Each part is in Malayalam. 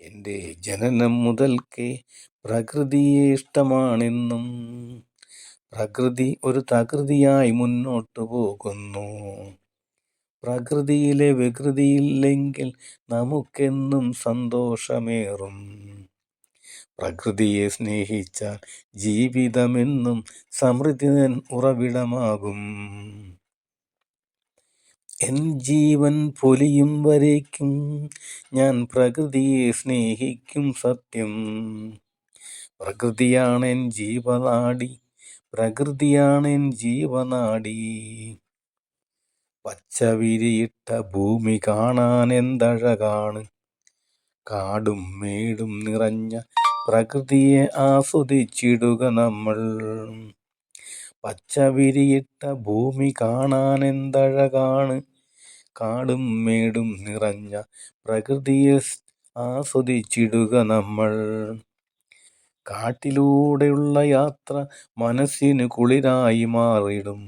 എന്റെ ജനനം മുതൽക്കേ പ്രകൃതിയെ ഇഷ്ടമാണെന്നും പ്രകൃതി ഒരു തകൃതിയായി മുന്നോട്ടു പോകുന്നു. പ്രകൃതിയിലെ വികൃതിയില്ലെങ്കിൽ നമുക്കെന്നും സന്തോഷമേറും. പ്രകൃതിയെ സ്നേഹിച്ചാൽ ജീവിതമെന്നും സമൃദ്ധി ഉറവിടമാകും. എൻ ജീവൻ പൊലിയും വരേക്കും. ഞാൻ പ്രകൃതിയെ സ്നേഹിക്കും സത്യം. പ്രകൃതിയാണ് എൻ ജീവനാടി. പ്രകൃതിയാണ് എൻ ജീവനാടി. പച്ചവിരിയിട്ട ഭൂമി കാണാൻ എന്തഴകാണ്? കാടും മേടും നിറഞ്ഞ പ്രകൃതിയെ ആസ്വദിച്ചിടുക നമ്മൾ. പച്ചവിരിയിട്ട ഭൂമി കാണാൻ എന്തഴകാണ്? കാടും മേടും നിറഞ്ഞ പ്രകൃതിയെ ആസ്വദിച്ചിടുക നമ്മൾ. കാട്ടിലൂടെയുള്ള യാത്ര മനസ്സിന് കുളിരായി മാറിടും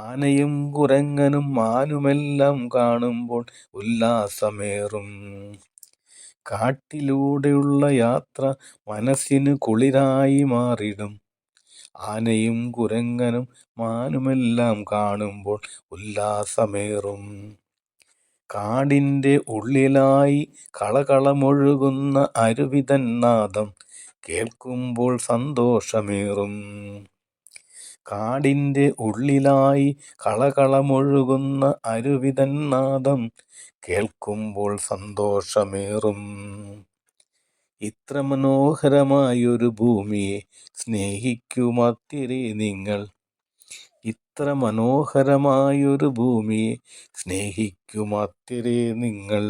ആനയും കുരങ്ങനും മാനുമെല്ലാം കാണുമ്പോൾ ഉല്ലാസമേറും. കാട്ടിലൂടെയുള്ള യാത്ര മനസ്സിന് കുളിരായി മാറിടും ആനയും കുരങ്ങനും മാനുമെല്ലാം കാണുമ്പോൾ ഉല്ലാസമേറും. കാടിന്റെ ഉള്ളിലായി കളകളമൊഴുകുന്ന അരുവിതന്നാദം കേൾക്കുമ്പോൾ സന്തോഷമേറും. കാടിന്റെ ഉള്ളിലായി കളകളമൊഴുകുന്ന അരുവിതന്നാദം കേൾക്കുമ്പോൾ സന്തോഷമേറും. ഇത്ര മനോഹരമായൊരു ഭൂമിയെ സ്നേഹിക്കുമത്തിരെ നിങ്ങൾ. ഇത്ര മനോഹരമായൊരു ഭൂമിയെ സ്നേഹിക്കുമത്തിരെ നിങ്ങൾ.